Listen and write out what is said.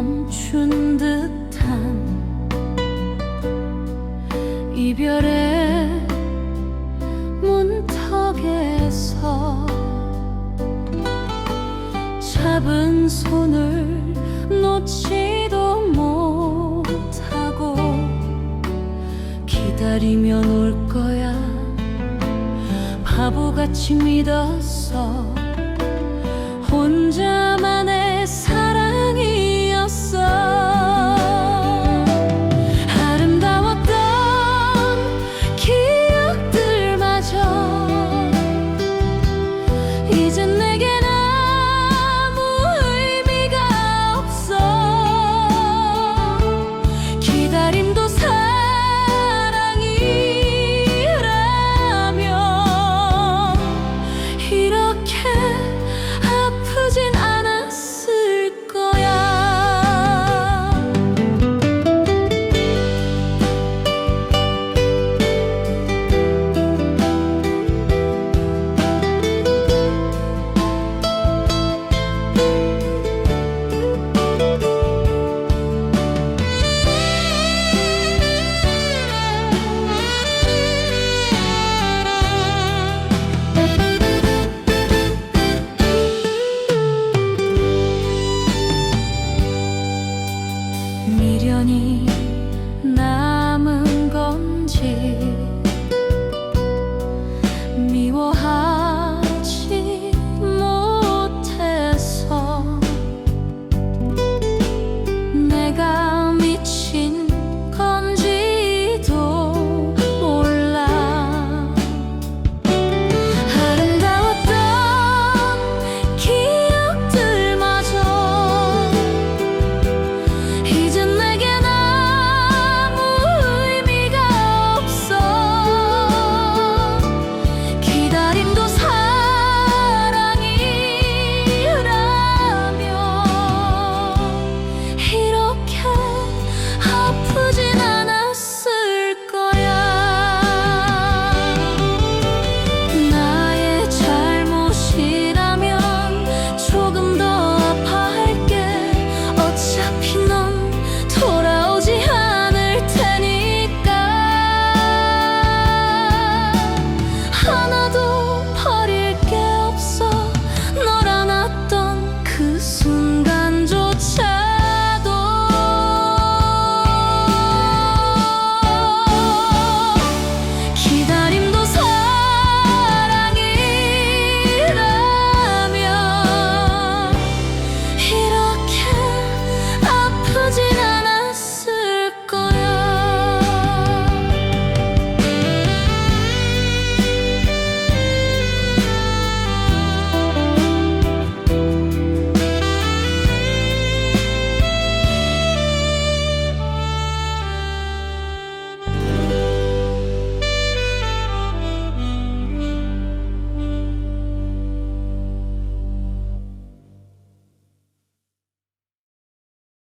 멈춘 듯한 이별의 문턱에서 잡은 손을 놓지도 못하고 기다리면 올 거야. 바보같이 믿었어 여전히